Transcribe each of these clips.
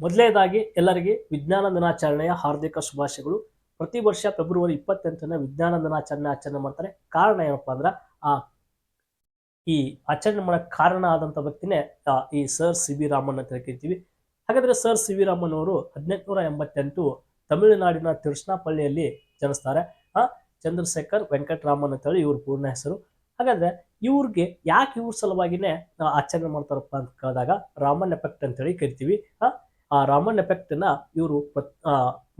ಮೊದಲನೇದಾಗಿ ಎಲ್ಲರಿಗೆ ವಿಜ್ಞಾನ ದಿನಾಚರಣೆಯ ಹಾರ್ದಿಕ ಶುಭಾಶಯಗಳು. ಪ್ರತಿ ವರ್ಷ ಫೆಬ್ರವರಿ ಇಪ್ಪತ್ತೆಂಟನೇ ವಿಜ್ಞಾನ ದಿನಾಚರಣೆ ಆಚರಣೆ ಮಾಡ್ತಾರೆ. ಕಾರಣ ಏನಪ್ಪಾ ಅಂದ್ರೆ ಆ ಈ ಆಚರಣೆ ಮಾಡಕ್ ಕಾರಣ ಆದಂತ ವ್ಯಕ್ತಿನೇ ಈ ಸರ್ ಸಿ ವಿ ರಾಮನ್ ಅಂತ ಕರಿತೀವಿ ಹಾಗಾದ್ರೆ ಸರ್ ಸಿ ವಿ ರಾಮನ್ ಅವರು ಹದಿನೆಂಟುನೂರ ಎಂಬತ್ತೆಂಟು ತಮಿಳುನಾಡಿನ ತಿರುಚನಾಪಳ್ಳಿಯಲ್ಲಿ ಜನಿಸ್ತಾರೆ. ಆ ಚಂದ್ರಶೇಖರ್ ವೆಂಕಟರಾಮನ್ ಅಂತ ಹೇಳಿ ಇವ್ರ ಪೂರ್ಣ ಹೆಸರು. ಹಾಗಾದ್ರೆ ಇವ್ರಿಗೆ ಯಾಕೆ ಇವ್ರ ಸಲುವಾಗಿನೇ ಆಚರಣೆ ಮಾಡ್ತಾರಪ್ಪ ಅಂತ ಕೇಳಿದಾಗ ರಾಮನ್ ಎಫೆಕ್ಟ್ ಅಂತೇಳಿ ಕರಿತೀವಿ. ಆ, ಆ ರಾಮನ್ ಎಫೆಕ್ಟ್ನ ಇವರು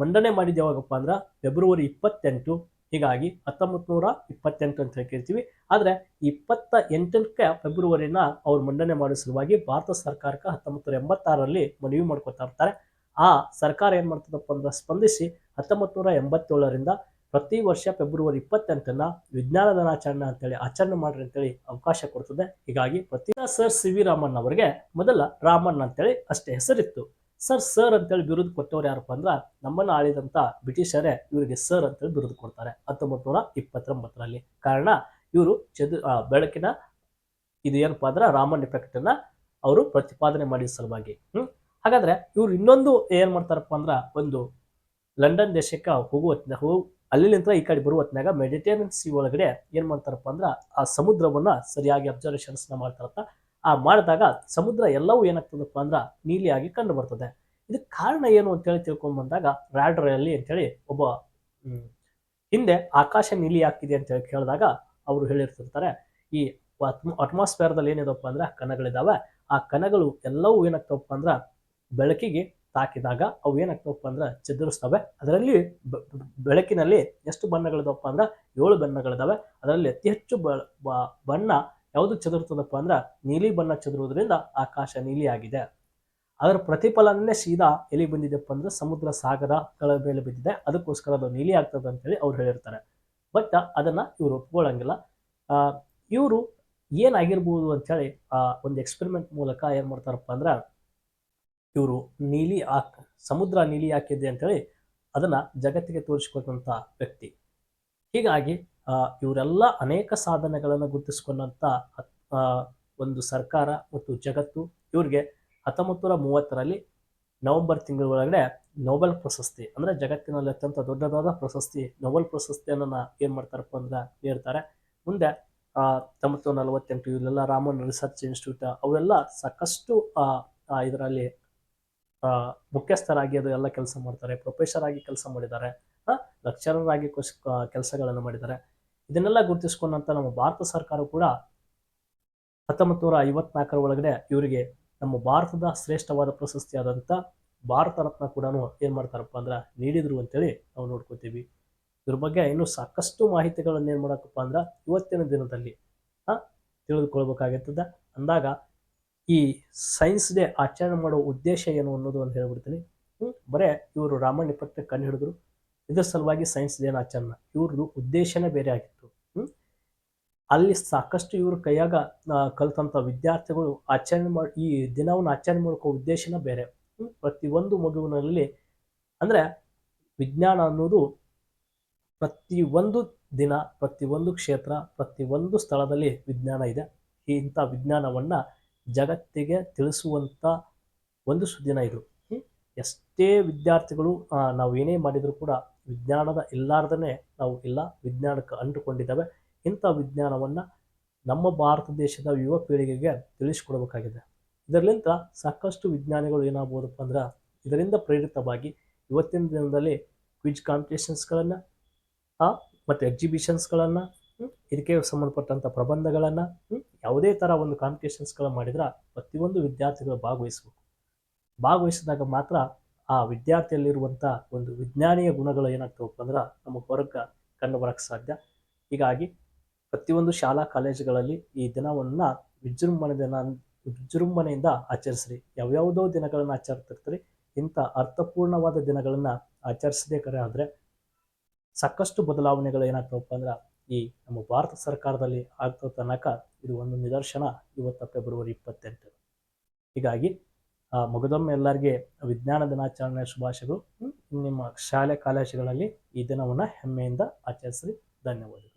ಮಂಡನೆ ಮಾಡಿದ ಯಾವಾಗಪ್ಪ ಅಂದ್ರೆ ಫೆಬ್ರವರಿ ಇಪ್ಪತ್ತೆಂಟು. ಹೀಗಾಗಿ ಹತ್ತೊಂಬತ್ತು ನೂರ ಇಪ್ಪತ್ತೆಂಟು ಅಂತ ಹೇಳ್ತಿರ್ತೀವಿ ಆದರೆ ಇಪ್ಪತ್ತ ಎಂಟಕ್ಕೆ ಫೆಬ್ರವರಿನ ಅವ್ರು ಮಂಡನೆ ಮಾಡೋ ಸಲುವಾಗಿ ಭಾರತ ಸರ್ಕಾರಕ್ಕೆ ಹತ್ತೊಂಬತ್ತು ನೂರ ಎಂಬತ್ತಾರರಲ್ಲಿ ಮನವಿ ಮಾಡ್ಕೊತಾ ಇರ್ತಾರೆ. ಆ ಸರ್ಕಾರ ಏನ್ ಮಾಡ್ತದಪ್ಪ ಅಂದ್ರೆ ಸ್ಪಂದಿಸಿ ಹತ್ತೊಂಬತ್ತು ನೂರ ಎಂಬತ್ತೇಳರಿಂದ ಪ್ರತಿ ವರ್ಷ ಫೆಬ್ರವರಿ ಇಪ್ಪತ್ತೆಂಟನ್ನ ವಿಜ್ಞಾನ ದಿನಾಚರಣೆ ಅಂತೇಳಿ ಆಚರಣೆ ಮಾಡ್ರಿ ಅಂತೇಳಿ ಅವಕಾಶ ಕೊಡ್ತದೆ. ಹೀಗಾಗಿ ಪ್ರತಿ ಸರ್ ಸಿ ವಿ ರಾಮನ್ ಅವರಿಗೆ ಮೊದಲ ರಾಮನ್ ಅಂತೇಳಿ ಅಷ್ಟೇ ಹೆಸರಿತ್ತು. ಸರ್ ಸರ್ ಅಂತೇಳಿ ಬಿರುದು ಕೊಟ್ಟವ್ರು ಯಾರಪ್ಪ ಅಂದ್ರೆ ನಮ್ಮನ್ನ ಆಳಿದಂತ ಬ್ರಿಟಿಷರೇ ಇವರಿಗೆ ಸರ್ ಅಂತೇಳಿ ಬಿರುದು ಕೊಡ್ತಾರೆ. ಹತ್ತೊಂಬತ್ತು ನೂರ ಇಪ್ಪತ್ತೊಂಬತ್ತರಲ್ಲಿ ಕಾರಣ ಇವರು ಚದು ಬೆಳಕಿನ ಇದು ಏನಪ್ಪ ಅಂದ್ರೆ ರಾಮನ್ ಎಫೆಕ್ಟ್ ಅನ್ನ ಅವರು ಪ್ರತಿಪಾದನೆ ಮಾಡಿದ ಸಲುವಾಗಿ. ಹಾಗಾದ್ರೆ ಇವ್ರು ಇನ್ನೊಂದು ಏನು ಮಾಡ್ತಾರಪ್ಪ ಅಂದ್ರೆ ಒಂದು ಲಂಡನ್ ದೇಶಕ್ಕೆ ಹೋಗುವ ಹೋಗಿ ಅಲ್ಲಿ ಈ ಕಡೆ ಬರುವ ಹೊತ್ತಿನಾಗ ಮೆಡಿಟೇರಿಯನ್ ಸಿ ಒಳಗಡೆ ಏನು ಮಾಡ್ತಾರಪ್ಪ ಅಂದ್ರ ಆ ಸಮುದ್ರವನ್ನ ಸರಿಯಾಗಿ ಅಬ್ಸರ್ವೇಷನ್ಸ್ನ ಮಾಡ್ತಾರತ್ತ ಆ ಮಾಡಿದಾಗ ಸಮುದ್ರ ಎಲ್ಲವೂ ಏನಾಗ್ತದಪ್ಪ ಅಂದ್ರೆ ನೀಲಿಯಾಗಿ ಕಂಡು ಬರ್ತದೆ. ಇದಕ್ಕೆ ಕಾರಣ ಏನು ಅಂತೇಳಿ ತಿಳ್ಕೊಂಬಂದಾಗ ರಾಡ್ರಲ್ಲಿ ಅಂತೇಳಿ ಒಬ್ಬ ಹಿಂದೆ ಆಕಾಶ ನೀಲಿ ಆಗ್ತಿದೆ ಅಂತೇಳಿ ಕೇಳಿದಾಗ ಅವರು ಹೇಳಿರ್ತಿರ್ತಾರೆ, ಈ ಅಟ್ಮಾಸ್ಫಿಯರ್ದಲ್ಲಿ ಏನಿದಪ್ಪ ಅಂದ್ರೆ ಕಣಗಳಿದಾವೆ. ಆ ಕಣಗಳು ಎಲ್ಲವೂ ಏನಾಗ್ತವಪ್ಪ ಅಂದ್ರೆ ಬೆಳಕಿಗೆ ತಾಕಿದಾಗ ಅವು ಏನಾಗ್ತವಪ್ಪ ಅಂದ್ರೆ ಚದುರಿಸ್ತವೆ. ಅದರಲ್ಲಿ ಬೆಳಕಿನಲ್ಲಿ ಎಷ್ಟು ಬಣ್ಣಗಳಿದಾವಪ್ಪ ಅಂದ್ರೆ ಏಳು ಬಣ್ಣಗಳಿದಾವೆ. ಅದರಲ್ಲಿ ಅತಿ ಹೆಚ್ಚು ಬಣ್ಣ ಯಾವುದು ಚದುರ್ತದಪ್ಪ ಅಂದ್ರೆ ನೀಲಿ ಬಣ್ಣ ಚದುರುವುದರಿಂದ ಆಕಾಶ ನೀಲಿ ಆಗಿದೆ ಅದರ ಪ್ರತಿಫಲನೇ ಸೀದಾ ಎಲ್ಲಿ ಬಂದಿದೆಪ್ಪ ಅಂದ್ರೆ ಸಮುದ್ರ ಸಾಗರ ಸಾಗರಗಳ ಮೇಲೆ ಬಿದ್ದಿದೆ ಅದಕ್ಕೋಸ್ಕರ ಅದು ನೀಲಿ ಆಗ್ತದೆ ಅಂತೇಳಿ ಅವ್ರು ಹೇಳಿರ್ತಾರೆ. ಬಟ್ ಅದನ್ನ ಇವರು ಒಪ್ಕೊಳ್ಳಂಗಿಲ್ಲ ಇವರು ಏನಾಗಿರ್ಬೋದು ಅಂತೇಳಿ ಆ ಒಂದು ಎಕ್ಸ್ಪೆರಿಮೆಂಟ್ ಮೂಲಕ ಏನ್ ಮಾಡ್ತಾರಪ್ಪ ಅಂದ್ರೆ ಇವರು ನೀಲಿ ಆ ಸಮುದ್ರ ನೀಲಿ ಹಾಕಿದೆ ಅಂತೇಳಿ ಅದನ್ನ ಜಗತ್ತಿಗೆ ತೋರಿಸಿಕೊಟ್ಟಂತ ವ್ಯಕ್ತಿ. ಹೀಗಾಗಿ ಆ, ಇವರೆಲ್ಲ ಅನೇಕ ಸಾಧನೆಗಳನ್ನು ಗುರುತಿಸಿಕೊಂಡಂತ ಒಂದು ಸರ್ಕಾರ ಮತ್ತು ಜಗತ್ತು ಇವ್ರಿಗೆ ಹತ್ತೊಂಬತ್ತು ನೂರ ಮೂವತ್ತರಲ್ಲಿ ನವೆಂಬರ್ ತಿಂಗಳ ಒಳಗಡೆ ನೊಬೆಲ್ ಪ್ರಶಸ್ತಿ, ಅಂದ್ರೆ ಜಗತ್ತಿನಲ್ಲಿ ಅತ್ಯಂತ ದೊಡ್ಡದಾದ ಪ್ರಶಸ್ತಿ, ನೊಬೆಲ್ ಪ್ರಶಸ್ತಿಯನ್ನು ಏನು ಮಾಡ್ತಾರಪ್ಪ ಅಂದ್ರೆ ನೀಡ್ತಾರೆ ಮುಂದೆ, ಆ ಹತ್ತೊಂಬತ್ತು ನಲವತ್ತೆಂಟು ಇಲ್ಲೆಲ್ಲ ರಾಮನ್ ರಿಸರ್ಚ್ ಇನ್ಸ್ಟಿಟ್ಯೂಟ್, ಅವೆಲ್ಲ ಸಾಕಷ್ಟು ಇದರಲ್ಲಿ ಮುಖ್ಯಸ್ಥರಾಗಿ ಅದು ಎಲ್ಲ ಕೆಲಸ ಮಾಡ್ತಾರೆ, ಪ್ರೊಫೆಸರ್ ಆಗಿ ಕೆಲಸ ಮಾಡಿದ್ದಾರೆ ಲೆಕ್ಚರರ್ ಆಗಿ ಕೆಲಸಗಳನ್ನು ಮಾಡಿದ್ದಾರೆ. ಇದನ್ನೆಲ್ಲ ಗುರುತಿಸ್ಕೊಂಡಂತ ನಮ್ಮ ಭಾರತ ಸರ್ಕಾರ ಕೂಡ ಹತ್ತೊಂಬತ್ತು ನೂರ ಐವತ್ನಾಲ್ಕರ ಒಳಗಡೆ ಇವರಿಗೆ ನಮ್ಮ ಭಾರತದ ಶ್ರೇಷ್ಠವಾದ ಪ್ರಶಸ್ತಿಯಾದಂಥ ಭಾರತ ರತ್ನ ಕೂಡ ಏನು ಮಾಡ್ತಾರಪ್ಪ ಅಂದ್ರೆ ನೀಡಿದ್ರು ಅಂತೇಳಿ ನಾವು ನೋಡ್ಕೋತೀವಿ. ಇದ್ರ ಬಗ್ಗೆ ಇನ್ನೂ ಸಾಕಷ್ಟು ಮಾಹಿತಿಗಳನ್ನ ಏನು ಮಾಡೋಕ್ಕಪ್ಪ ಅಂದ್ರೆ ಇವತ್ತಿನ ದಿನದಲ್ಲಿ ತಿಳಿದುಕೊಳ್ಬೇಕಾಗಿರ್ತದೆ. ಅಂದಾಗ ಈ ಸೈನ್ಸ್ ಡೇ ಆಚರಣೆ ಮಾಡೋ ಉದ್ದೇಶ ಏನು ಅನ್ನೋದು ಅಂತ ಹೇಳ್ಬಿಡ್ತೀನಿ. ಬರೇ ಇವರು ರಾಮಣ್ಣ ಪತ್ರ ಕಂಡು ಹಿಡಿದ್ರು. ಇದ್ರ ಸಲುವಾಗಿ ಸೈನ್ಸ್ ಡೇನ ಆಚರಣೆ. ಇವ್ರದ್ದು ಉದ್ದೇಶನೇ ಬೇರೆ ಆಗಿತ್ತು. ಅಲ್ಲಿ ಸಾಕಷ್ಟು ಇವ್ರ ಕೈಯಾಗ ಕಲಿತಂಥ ವಿದ್ಯಾರ್ಥಿಗಳು ಆಚರಣೆ ಮಾಡಿ, ಈ ದಿನವನ್ನು ಆಚರಣೆ ಮಾಡ್ಕೋ ಉದ್ದೇಶನ ಬೇರೆ. ಪ್ರತಿಯೊಂದು ಮಗುವಿನಲ್ಲಿ ಅಂದರೆ ವಿಜ್ಞಾನ ಅನ್ನೋದು ಪ್ರತಿಯೊಂದು ದಿನ ಪ್ರತಿಯೊಂದು ಕ್ಷೇತ್ರ ಪ್ರತಿಯೊಂದು ಸ್ಥಳದಲ್ಲಿ ವಿಜ್ಞಾನ ಇದೆ. ಇಂಥ ವಿಜ್ಞಾನವನ್ನು ಜಗತ್ತಿಗೆ ತಿಳಿಸುವಂಥ ಒಂದು ಸುದಿನ ಇದು. ಎಷ್ಟೇ ವಿದ್ಯಾರ್ಥಿಗಳು ನಾವು ಏನೇ ಮಾಡಿದರೂ ಕೂಡ ವಿಜ್ಞಾನದ ಇಲ್ಲಾರ್ದೇ ನಾವು ಇಲ್ಲ, ವಿಜ್ಞಾನಕ್ಕೆ ಅಂಟುಕೊಂಡಿದ್ದಾವೆ. ಇಂಥ ವಿಜ್ಞಾನವನ್ನು ನಮ್ಮ ಭಾರತ ದೇಶದ ಯುವ ಪೀಳಿಗೆಗೆ ತಿಳಿಸ್ಕೊಡ್ಬೇಕಾಗಿದೆ. ಇದರಲ್ಲಿಂದ ಸಾಕಷ್ಟು ವಿಜ್ಞಾನಿಗಳು ಏನಾಗ್ಬೋದಪ್ಪ ಅಂದ್ರೆ ಇದರಿಂದ ಪ್ರೇರಿತವಾಗಿ ಇವತ್ತಿನ ದಿನದಲ್ಲಿ ಕ್ವಿಜ್ ಕಾಂಪಿಟೇಷನ್ಸ್ಗಳನ್ನು ಮತ್ತು ಎಕ್ಸಿಬಿಷನ್ಸ್ಗಳನ್ನು ಇದಕ್ಕೆ ಸಂಬಂಧಪಟ್ಟಂಥ ಪ್ರಬಂಧಗಳನ್ನು ಯಾವುದೇ ಥರ ಒಂದು ಕಾಂಪಿಟೇಷನ್ಸ್ಗಳು ಮಾಡಿದ್ರೆ ಪ್ರತಿಯೊಂದು ವಿದ್ಯಾರ್ಥಿಗಳು ಭಾಗವಹಿಸಬೇಕು. ಭಾಗವಹಿಸಿದಾಗ ಮಾತ್ರ ಆ ವಿದ್ಯಾರ್ಥಿಯಲ್ಲಿರುವಂಥ ಒಂದು ವಿಜ್ಞಾನೀಯ ಗುಣಗಳು ಏನಾಗ್ತವಪ್ಪ ಅಂದ್ರೆ ನಮಗೆ ಹೊರಗೆ ಕಂಡು ಬರೋಕ್ಕೆ ಸಾಧ್ಯ. ಹೀಗಾಗಿ ಪ್ರತಿಯೊಂದು ಶಾಲಾ ಕಾಲೇಜುಗಳಲ್ಲಿ ಈ ದಿನವನ್ನು ವಿಜೃಂಭಣೆ ದಿನ ವಿಜೃಂಭಣೆಯಿಂದ ಆಚರಿಸ್ರಿ. ಯಾವ್ಯಾವುದೋ ದಿನಗಳನ್ನು ಆಚರಿಸ್ತಿರ್ತೀರಿ ಇಂಥ ಅರ್ಥಪೂರ್ಣವಾದ ದಿನಗಳನ್ನು ಆಚರಿಸಬೇಕಾರೆ ಆದರೆ ಸಾಕಷ್ಟು ಬದಲಾವಣೆಗಳು ಏನಾಗ್ತವಪ್ಪ ಅಂದ್ರೆ ಈ ನಮ್ಮ ಭಾರತ ಸರ್ಕಾರದಲ್ಲಿ ಆಗ್ತೋ ತನಕ ಇದು ಒಂದು ನಿದರ್ಶನ ಇವತ್ತು ಫೆಬ್ರವರಿ ಇಪ್ಪತ್ತೆಂಟು. ಹೀಗಾಗಿ ಆ, ಮಗದೊಮ್ಮೆ ಎಲ್ಲರಿಗೆ ವಿಜ್ಞಾನ ದಿನಾಚರಣೆ ಶುಭಾಶಯಗಳು. ನಿಮ್ಮ ಶಾಲೆ ಕಾಲೇಜುಗಳಲ್ಲಿ ಈ ದಿನವನ್ನು ಹೆಮ್ಮೆಯಿಂದ ಆಚರಿಸ್ರಿ. ಧನ್ಯವಾದಗಳು.